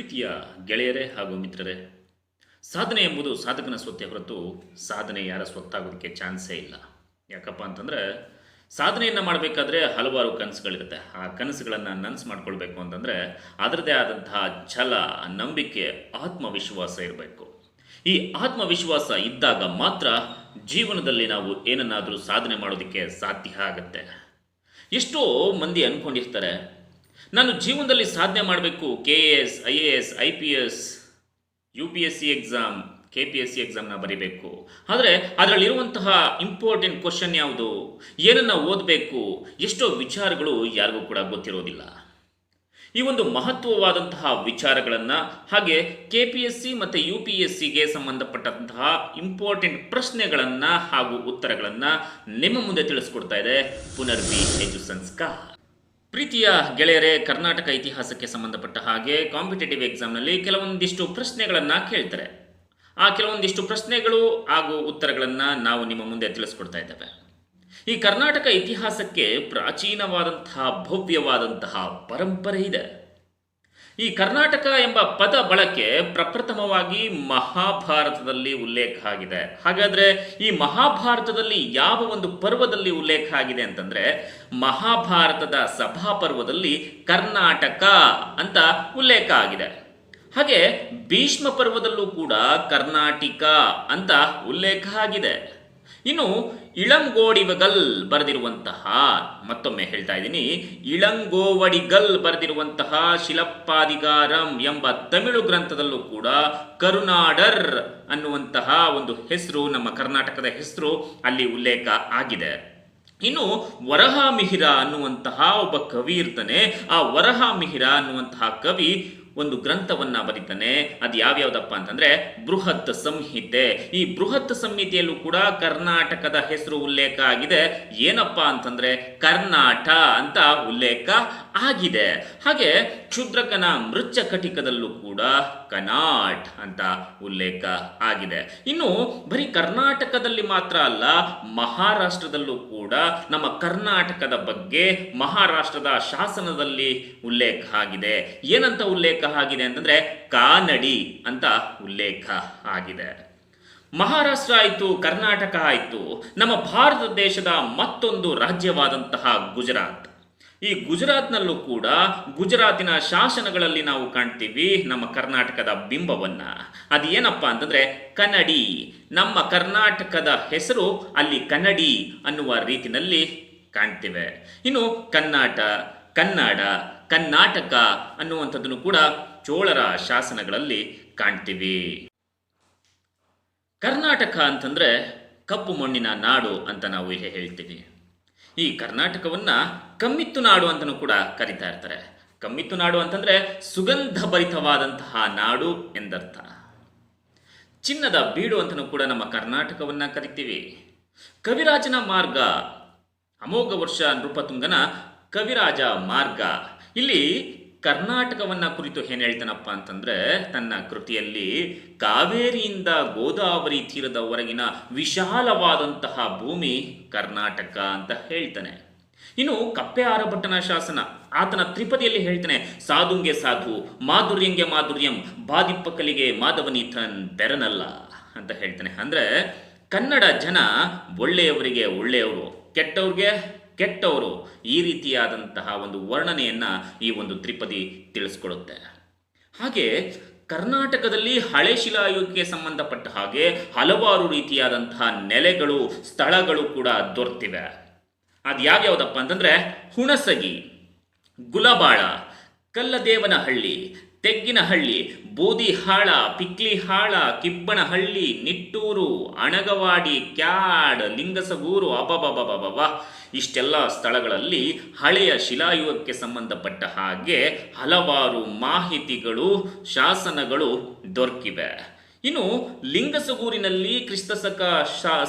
ಪ್ರೀತಿಯ ಗೆಳೆಯರೇ ಹಾಗೂ ಮಿತ್ರರೇ, ಸಾಧನೆ ಎಂಬುದು ಸಾಧಕನ ಸ್ವತ್ತೇ ಹೊರತು ಸಾಧನೆ ಯಾರ ಸ್ವತ್ತಾಗೋದಕ್ಕೆ ಚಾನ್ಸೇ ಇಲ್ಲ. ಯಾಕಪ್ಪ ಅಂತಂದರೆ, ಸಾಧನೆಯನ್ನು ಮಾಡಬೇಕಾದ್ರೆ ಹಲವಾರು ಕನಸುಗಳಿರುತ್ತೆ. ಆ ಕನಸುಗಳನ್ನು ನನಸು ಮಾಡ್ಕೊಳ್ಬೇಕು ಅಂತಂದರೆ ಅದರದೇ ಆದಂತಹ ಛಲ, ನಂಬಿಕೆ, ಆತ್ಮವಿಶ್ವಾಸ ಇರಬೇಕು. ಈ ಆತ್ಮವಿಶ್ವಾಸ ಇದ್ದಾಗ ಮಾತ್ರ ಜೀವನದಲ್ಲಿ ನಾವು ಏನನ್ನಾದರೂ ಸಾಧನೆ ಮಾಡೋದಕ್ಕೆ ಸಾಧ್ಯ ಆಗುತ್ತೆ. ಎಷ್ಟೋ ಮಂದಿ ಅಂದ್ಕೊಂಡಿರ್ತಾರೆ ನಾನು ಜೀವನದಲ್ಲಿ ಸಾಧನೆ ಮಾಡಬೇಕು. K A S I A S I P S U P S C exam K P S C ಎಕ್ಸಾಮ್ನ ಬರೀಬೇಕು. ಆದರೆ ಅದರಲ್ಲಿರುವಂತಹ ಇಂಪಾರ್ಟೆಂಟ್ ಕ್ವಶನ್ ಯಾವುದು? ಏನನ್ನು ಓದಬೇಕು? ಎಷ್ಟೋ ವಿಚಾರಗಳು ಯಾರಿಗೂ ಕೂಡ ಗೊತ್ತಿರೋದಿಲ್ಲ. ಈ ಒಂದು ಮಹತ್ವವಾದಂತಹ ವಿಚಾರಗಳನ್ನು ಹಾಗೆ ಕೆ ಪಿ ಎಸ್ ಸಿ ಮತ್ತು ಯು ಪಿ ಎಸ್ ಸಿಗೆ ಸಂಬಂಧಪಟ್ಟಂತಹ ಇಂಪಾರ್ಟೆಂಟ್ ಪ್ರಶ್ನೆಗಳನ್ನು ಹಾಗೂ ಉತ್ತರಗಳನ್ನು ನಿಮ್ಮ ಮುಂದೆ ತಿಳಿಸ್ಕೊಡ್ತಾ ಇದೆ. ಪುನರ್ವಿ ಎಜು ಸಂಸ್ಕಾರ. ಪ್ರೀತಿಯ ಗೆಳೆಯರೇ, ಕರ್ನಾಟಕ ಇತಿಹಾಸಕ್ಕೆ ಸಂಬಂಧಪಟ್ಟ ಹಾಗೆ ಕಾಂಪಿಟೇಟಿವ್ ಎಕ್ಸಾಮ್ನಲ್ಲಿ ಕೆಲವೊಂದಿಷ್ಟು ಪ್ರಶ್ನೆಗಳನ್ನು ಕೇಳ್ತಾರೆ. ಆ ಕೆಲವೊಂದಿಷ್ಟು ಪ್ರಶ್ನೆಗಳು ಹಾಗೂ ಉತ್ತರಗಳನ್ನು ನಾವು ನಿಮ್ಮ ಮುಂದೆ ತಿಳಿಸ್ಕೊಡ್ತಾ ಇದ್ದೇವೆ. ಈ ಕರ್ನಾಟಕ ಇತಿಹಾಸಕ್ಕೆ ಪ್ರಾಚೀನವಾದಂತಹ ಭವ್ಯವಾದಂತಹ ಪರಂಪರೆ ಇದೆ. ಈ ಕರ್ನಾಟಕ ಎಂಬ ಪದ ಬಳಕೆ ಪ್ರಪ್ರಥಮವಾಗಿ ಮಹಾಭಾರತದಲ್ಲಿ ಉಲ್ಲೇಖ ಆಗಿದೆ. ಹಾಗಾದ್ರೆ ಈ ಮಹಾಭಾರತದಲ್ಲಿ ಯಾವ ಒಂದು ಪರ್ವದಲ್ಲಿ ಉಲ್ಲೇಖ ಆಗಿದೆ ಅಂತಂದ್ರೆ ಮಹಾಭಾರತದ ಸಭಾ ಪರ್ವದಲ್ಲಿ ಕರ್ನಾಟಕ ಅಂತ ಉಲ್ಲೇಖ ಆಗಿದೆ. ಹಾಗೆ ಭೀಷ್ಮ ಪರ್ವದಲ್ಲೂ ಕೂಡ ಕರ್ನಾಟಕ ಅಂತ ಉಲ್ಲೇಖ ಆಗಿದೆ. ಇನ್ನು ಇಳಂಗೋಡಿವಗಲ್ ಬರೆದಿರುವಂತಹ, ಮತ್ತೊಮ್ಮೆ ಹೇಳ್ತಾ ಇದ್ದೀನಿ, ಇಳಂಗೋವಡಿಗಲ್ ಬರೆದಿರುವಂತಹ ಶಿಲಪ್ಪಾದಿಗಾರಂ ಎಂಬ ತಮಿಳು ಗ್ರಂಥದಲ್ಲೂ ಕೂಡ ಕರುನಾಡರ್ ಅನ್ನುವಂತಹ ಒಂದು ಹೆಸರು, ನಮ್ಮ ಕರ್ನಾಟಕದ ಹೆಸರು ಅಲ್ಲಿ ಉಲ್ಲೇಖ ಆಗಿದೆ. ಇನ್ನು ವರಹಾಮಿಹಿರ ಅನ್ನುವಂತಹ ಒಬ್ಬ ಕವಿ ಇರ್ತಾನೆ. ಆ ವರಹ ಮಿಹಿರ ಅನ್ನುವಂತಹ ಕವಿ ಒಂದು ಗ್ರಂಥವನ್ನ ಬರೀತಾನೆ. ಅದು ಯಾವ್ಯಾವ್ದಪ್ಪ ಅಂತಂದ್ರೆ ಬೃಹತ್ ಸಂಹಿತೆ. ಈ ಬೃಹತ್ ಸಂಹಿತೆಯಲ್ಲೂ ಕೂಡ ಕರ್ನಾಟಕದ ಹೆಸರು ಉಲ್ಲೇಖ ಆಗಿದೆ. ಏನಪ್ಪ ಅಂತಂದ್ರೆ ಕರ್ನಾಟ ಅಂತ ಉಲ್ಲೇಖ ಆಗಿದೆ. ಹಾಗೆ ಕ್ಷುದ್ರಕನ ಮೃಚ್ಛ ಕಟಿಕದಲ್ಲೂ ಕೂಡ ಕನಾಟ್ ಅಂತ ಉಲ್ಲೇಖ ಆಗಿದೆ. ಇನ್ನು ಬರೀ ಕರ್ನಾಟಕದಲ್ಲಿ ಮಾತ್ರ ಅಲ್ಲ, ಮಹಾರಾಷ್ಟ್ರದಲ್ಲೂ ಕೂಡ ನಮ್ಮ ಕರ್ನಾಟಕದ ಬಗ್ಗೆ ಮಹಾರಾಷ್ಟ್ರದ ಶಾಸನದಲ್ಲಿ ಉಲ್ಲೇಖ ಆಗಿದೆ. ಏನಂತ ಉಲ್ಲೇಖ ಆಗಿದೆ ಅಂತಂದ್ರೆ ಕಾನಡಿ ಅಂತ ಉಲ್ಲೇಖ ಆಗಿದೆ. ಮಹಾರಾಷ್ಟ್ರ ಆಯಿತು, ಕರ್ನಾಟಕ ಆಯಿತು, ನಮ್ಮ ಭಾರತ ದೇಶದ ಮತ್ತೊಂದು ರಾಜ್ಯವಾದಂತಹ ಗುಜರಾತ್. ಈ ಗುಜರಾತ್ನಲ್ಲೂ ಕೂಡ ಗುಜರಾತಿನ ಶಾಸನಗಳಲ್ಲಿ ನಾವು ಕಾಣ್ತೀವಿ ನಮ್ಮ ಕರ್ನಾಟಕದ ಬಿಂಬವನ್ನು. ಅದು ಏನಪ್ಪ ಅಂತಂದ್ರೆ ಕನ್ನಡಿ. ನಮ್ಮ ಕರ್ನಾಟಕದ ಹೆಸರು ಅಲ್ಲಿ ಕನ್ನಡಿ ಅನ್ನುವ ರೀತಿಯಲ್ಲಿ ಕಾಣ್ತೇವೆ. ಇನ್ನು ಕನ್ನಡ ಕನ್ನಡ, ಕರ್ನಾಟಕ ಅನ್ನುವಂಥದ್ದನ್ನು ಕೂಡ ಚೋಳರ ಶಾಸನಗಳಲ್ಲಿ ಕಾಣ್ತೀವಿ. ಕರ್ನಾಟಕ ಅಂತಂದ್ರೆ ಕಪ್ಪು ಮಣ್ಣಿನ ನಾಡು ಅಂತ ನಾವು ಇಲ್ಲಿ ಹೇಳ್ತೀವಿ. ಈ ಕರ್ನಾಟಕವನ್ನ ಕಮ್ಮಿತ್ತು ನಾಡು ಅಂತಲೂ ಕೂಡ ಕರಿತಾ ಇರ್ತಾರೆ. ಕಮ್ಮಿತ್ತು ನಾಡು ಅಂತಂದ್ರೆ ಸುಗಂಧ ಭರಿತವಾದಂತಹ ನಾಡು ಎಂದರ್ಥ. ಚಿನ್ನದ ಬೀಡು ಅಂತಲೂ ಕೂಡ ನಮ್ಮ ಕರ್ನಾಟಕವನ್ನ ಕರಿತೀವಿ. ಕವಿರಾಜನ ಮಾರ್ಗ ಅಮೋಘ ವರ್ಷ ನೃಪತುಂಗನ ಕವಿರಾಜ ಮಾರ್ಗ. ಇಲ್ಲಿ ಕರ್ನಾಟಕವನ್ನ ಕುರಿತು ಏನ್ ಹೇಳ್ತಾನಪ್ಪ ಅಂತಂದ್ರೆ, ತನ್ನ ಕೃತಿಯಲ್ಲಿ ಕಾವೇರಿಯಿಂದ ಗೋದಾವರಿ ತೀರದವರೆಗಿನ ವಿಶಾಲವಾದಂತಹ ಭೂಮಿ ಕರ್ನಾಟಕ ಅಂತ ಹೇಳ್ತಾನೆ. ಇನ್ನು ಕಪ್ಪೆ ಆರಭಟ್ಟನ ಶಾಸನ, ಆತನ ತ್ರಿಪದಿಯಲ್ಲಿ ಹೇಳ್ತಾನೆ, ಸಾಧುಂಗೆ ಸಾಧು, ಮಾಧುರ್ಯಂಗೆ ಮಾಧುರ್ಯಂ, ಬಾದಿಪ್ಪಕಲಿಗೆ ಮಾಧವನೀಥನ್ ಬೆರನಲ್ಲ ಅಂತ ಹೇಳ್ತಾನೆ. ಅಂದ್ರೆ ಕನ್ನಡ ಜನ ಒಳ್ಳೆಯವರಿಗೆ ಒಳ್ಳೆಯವರು, ಕೆಟ್ಟವ್ರಿಗೆ ಕೆಟ್ಟವರು ಈ ರೀತಿಯಾದಂತಹ ಒಂದು ವರ್ಣನೆಯನ್ನು ಈ ಒಂದು ತ್ರಿಪದಿ ತಿಳಿಸ್ಕೊಡುತ್ತೆ. ಹಾಗೆ ಕರ್ನಾಟಕದಲ್ಲಿ ಹಳೆ ಶಿಲಾಯುಗಕ್ಕೆ ಸಂಬಂಧಪಟ್ಟ ಹಾಗೆ ಹಲವಾರು ರೀತಿಯಾದಂತಹ ನೆಲೆಗಳು, ಸ್ಥಳಗಳು ಕೂಡ ದೊರೆತಿವೆ. ಅದು ಯಾವ್ಯಾವುದಪ್ಪ ಅಂತಂದರೆ ಹುಣಸಗಿ, ಗುಲಬಾಳ, ಕಲ್ಲದೇವನಹಳ್ಳಿ ತೆಗ್ಗಿನಹಳ್ಳಿ, ಬೂದಿಹಾಳ, ಪಿಕ್ಲಿಹಾಳ, ಕಿಬ್ಬಣಹಳ್ಳಿ, ನಿಟ್ಟೂರು, ಅಣಗವಾಡಿ, ಕ್ಯಾಡ್, ಲಿಂಗಸಗೂರು ಅಬಬಬಬಬ ಇಷ್ಟೆಲ್ಲ ಸ್ಥಳಗಳಲ್ಲಿ ಹಳೆಯ ಶಿಲಾಯುಗಕ್ಕೆ ಸಂಬಂಧಪಟ್ಟ ಹಾಗೆ ಹಲವಾರು ಮಾಹಿತಿಗಳು, ಶಾಸನಗಳು ದೊರಕಿವೆ. ಇನ್ನು ಲಿಂಗಸಗೂರಿನಲ್ಲಿ ಕ್ರಿಸ್ತಶಕ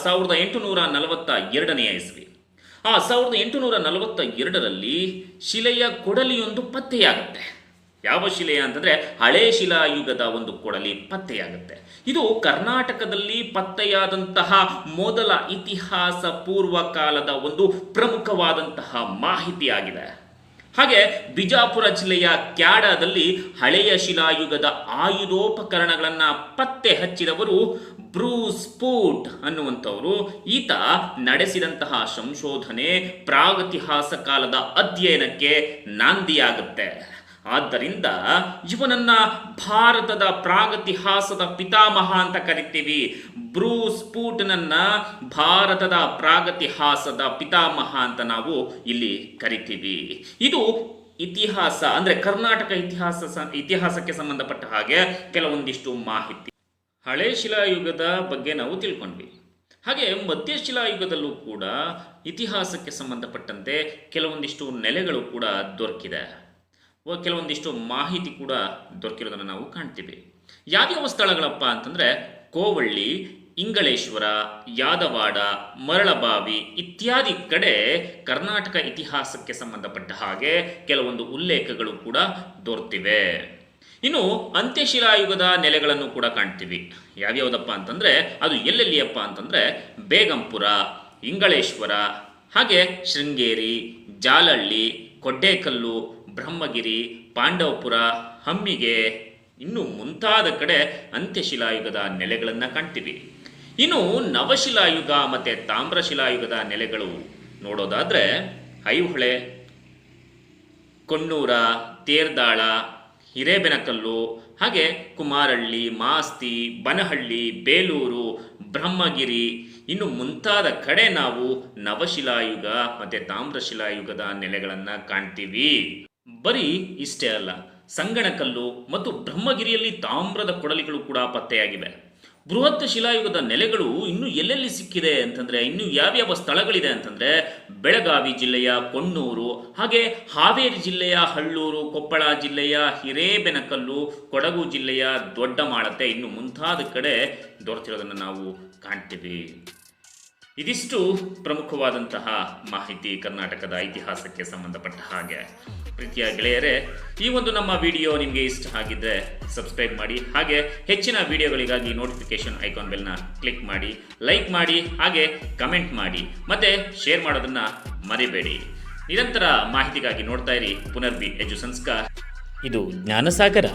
ಸಾವಿರದ ಎಂಟುನೂರ ನಲವತ್ತ ಎರಡನೆಯ ಇಸ್ವಿ. ಆ ಸಾವಿರದ ಎಂಟುನೂರ ನಲವತ್ತ ಎರಡರಲ್ಲಿ ಶಿಲೆಯ ಕೊಡಲಿಯೊಂದು ಪತ್ತೆಯಾಗುತ್ತೆ. ಯಾವ ಶಿಲೆಯ ಅಂತಂದರೆ ಹಳೆ ಶಿಲಾಯುಗದ ಒಂದು ಕೊಡಲಿ ಪತ್ತೆಯಾಗುತ್ತೆ. ಇದು ಕರ್ನಾಟಕದಲ್ಲಿ ಪತ್ತೆಯಾದಂತಹ ಮೊದಲ ಇತಿಹಾಸ ಪೂರ್ವ ಕಾಲದ ಒಂದು ಪ್ರಮುಖವಾದಂತಹ ಮಾಹಿತಿಯಾಗಿದೆ. ಹಾಗೆ ಬಿಜಾಪುರ ಜಿಲ್ಲೆಯ ಕ್ಯಾಡಾದಲ್ಲಿ ಹಳೆಯ ಶಿಲಾಯುಗದ ಆಯುಧೋಪಕರಣಗಳನ್ನು ಪತ್ತೆ ಹಚ್ಚಿದವರು ಬ್ರೂಸ್ ಪೂಟ್ ಅನ್ನುವಂಥವರು. ಈತ ನಡೆಸಿದಂತಹ ಸಂಶೋಧನೆ ಪ್ರಾಗತಿಹಾಸ ಕಾಲದ ಅಧ್ಯಯನಕ್ಕೆ ನಾಂದಿಯಾಗುತ್ತೆ. ಆದ್ದರಿಂದ ಇವನನ್ನ ಭಾರತದ ಪ್ರಾಗತಿಹಾಸದ ಪಿತಾಮಹ ಅಂತ ಕರಿತೀವಿ. ಬ್ರೂಸ್ ಪೂಟ್ನನ್ನ ಭಾರತದ ಪ್ರಾಗತಿಹಾಸದ ಪಿತಾಮಹ ಅಂತ ನಾವು ಇಲ್ಲಿ ಕರಿತೀವಿ. ಇದು ಇತಿಹಾಸ ಅಂದ್ರೆ ಕರ್ನಾಟಕ ಇತಿಹಾಸ ಇತಿಹಾಸಕ್ಕೆ ಸಂಬಂಧಪಟ್ಟ ಹಾಗೆ ಕೆಲವೊಂದಿಷ್ಟು ಮಾಹಿತಿ. ಹಳೆ ಶಿಲಾಯುಗದ ಬಗ್ಗೆ ನಾವು ತಿಳ್ಕೊಂಡ್ವಿ. ಹಾಗೆ ಮಧ್ಯಶಿಲಾಯುಗದಲ್ಲೂ ಕೂಡ ಇತಿಹಾಸಕ್ಕೆ ಸಂಬಂಧಪಟ್ಟಂತೆ ಕೆಲವೊಂದಿಷ್ಟು ನೆಲೆಗಳು ಕೂಡ ದೊರಕಿದೆ. ಕೆಲವೊಂದಿಷ್ಟು ಮಾಹಿತಿ ಕೂಡ ದೊರಕಿರೋದನ್ನು ನಾವು ಕಾಣ್ತೀವಿ. ಯಾವ್ಯಾವ ಸ್ಥಳಗಳಪ್ಪ ಅಂತಂದರೆ ಕೋವಳ್ಳಿ, ಇಂಗಳೇಶ್ವರ, ಯಾದವಾಡ, ಮರಳಬಾವಿ ಇತ್ಯಾದಿ ಕಡೆ ಕರ್ನಾಟಕ ಇತಿಹಾಸಕ್ಕೆ ಸಂಬಂಧಪಟ್ಟ ಹಾಗೆ ಕೆಲವೊಂದು ಉಲ್ಲೇಖಗಳು ಕೂಡ ದೊರೆತಿವೆ. ಇನ್ನು ಅಂತ್ಯಶಿಲಾಯುಗದ ನೆಲೆಗಳನ್ನು ಕೂಡ ಕಾಣ್ತೀವಿ. ಯಾವ್ಯಾವುದಪ್ಪ ಅಂತಂದರೆ ಅದು ಎಲ್ಲೆಲ್ಲಿಯಪ್ಪ ಅಂತಂದರೆ ಬೇಗಂಪುರ, ಇಂಗಳೇಶ್ವರ, ಹಾಗೆ ಶೃಂಗೇರಿ ಜಾಲಹಳ್ಳಿ ಕೊಡ್ಡೇಕಲ್ಲು ಬ್ರಹ್ಮಗಿರಿ, ಪಾಂಡವಪುರ, ಹಮ್ಮಿಗೆ, ಇನ್ನು ಮುಂತಾದ ಕಡೆ ಅಂತ್ಯಶಿಲಾಯುಗದ ನೆಲೆಗಳನ್ನು ಕಾಣ್ತೀವಿ. ಇನ್ನು ನವಶಿಲಾಯುಗ ಮತ್ತು ತಾಮ್ರಶಿಲಾಯುಗದ ನೆಲೆಗಳು ನೋಡೋದಾದರೆ ಐಹೊಳೆ, ಕೊಣ್ಣೂರ, ತೇರ್ದಾಳ, ಹಿರೇಬೆನಕಲ್ಲು, ಹಾಗೆ ಕುಮಾರಹಳ್ಳಿ ಮಾಸ್ತಿ, ಬನಹಳ್ಳಿ, ಬೇಲೂರು, ಬ್ರಹ್ಮಗಿರಿ, ಇನ್ನು ಮುಂತಾದ ಕಡೆ ನಾವು ನವಶಿಲಾಯುಗ ಮತ್ತು ತಾಮ್ರಶಿಲಾಯುಗದ ನೆಲೆಗಳನ್ನು ಕಾಣ್ತೀವಿ. ಬರೀ ಇಷ್ಟೇ ಅಲ್ಲ, ಸಂಗಣಕಲ್ಲು ಮತ್ತು ಬ್ರಹ್ಮಗಿರಿಯಲ್ಲಿ ತಾಮ್ರದ ಕೊಡಲಿಗಳು ಕೂಡ ಪತ್ತೆಯಾಗಿವೆ. ಬೃಹತ್ ಶಿಲಾಯುಗದ ನೆಲೆಗಳು ಇನ್ನು ಎಲ್ಲೆಲ್ಲಿ ಸಿಕ್ಕಿದೆ ಅಂತಂದ್ರೆ, ಇನ್ನು ಯಾವ್ಯಾವ ಸ್ಥಳಗಳಿದೆ ಅಂತಂದ್ರೆ, ಬೆಳಗಾವಿ ಜಿಲ್ಲೆಯ ಕೊಣ್ಣೂರು, ಹಾಗೆ ಹಾವೇರಿ ಜಿಲ್ಲೆಯ ಹಳ್ಳೂರು, ಕೊಪ್ಪಳ ಜಿಲ್ಲೆಯ ಹಿರೇಬೆನಕಲ್ಲು, ಕೊಡಗು ಜಿಲ್ಲೆಯ ದೊಡ್ಡ ಮಾಳತೆ ಇನ್ನು ಮುಂತಾದ ಕಡೆ ದೊರೆತಿರೋದನ್ನು ನಾವು ಕಾಣ್ತೀವಿ. ಇದಿಷ್ಟು ಪ್ರಮುಖವಾದಂತಹ ಮಾಹಿತಿ ಕರ್ನಾಟಕದ ಇತಿಹಾಸಕ್ಕೆ ಸಂಬಂಧಪಟ್ಟ ಹಾಗೆ. ಪ್ರೀತಿಯ ಗೆಳೆಯರೇ, ಈ ಒಂದು ನಮ್ಮ ವಿಡಿಯೋ ನಿಮಗೆ ಇಷ್ಟ ಆಗಿದ್ದರೆ ಸಬ್ಸ್ಕ್ರೈಬ್ ಮಾಡಿ, ಹಾಗೆ ಹೆಚ್ಚಿನ ವಿಡಿಯೋಗಳಿಗಾಗಿ ನೋಟಿಫಿಕೇಶನ್ ಐಕಾನ್ ಬೆಲ್ನ ಕ್ಲಿಕ್ ಮಾಡಿ, ಲೈಕ್ ಮಾಡಿ, ಹಾಗೆ ಕಮೆಂಟ್ ಮಾಡಿ, ಮತ್ತೆ ಶೇರ್ ಮಾಡೋದನ್ನು ಮರಿಬೇಡಿ. ನಿರಂತರ ಮಾಹಿತಿಗಾಗಿ ನೋಡ್ತಾ ಇರಿ ಪುನರ್ಬಿ ಎಜು ಸಂಸ್ಕಾರ. ಇದು ಜ್ಞಾನಸಾಗರ.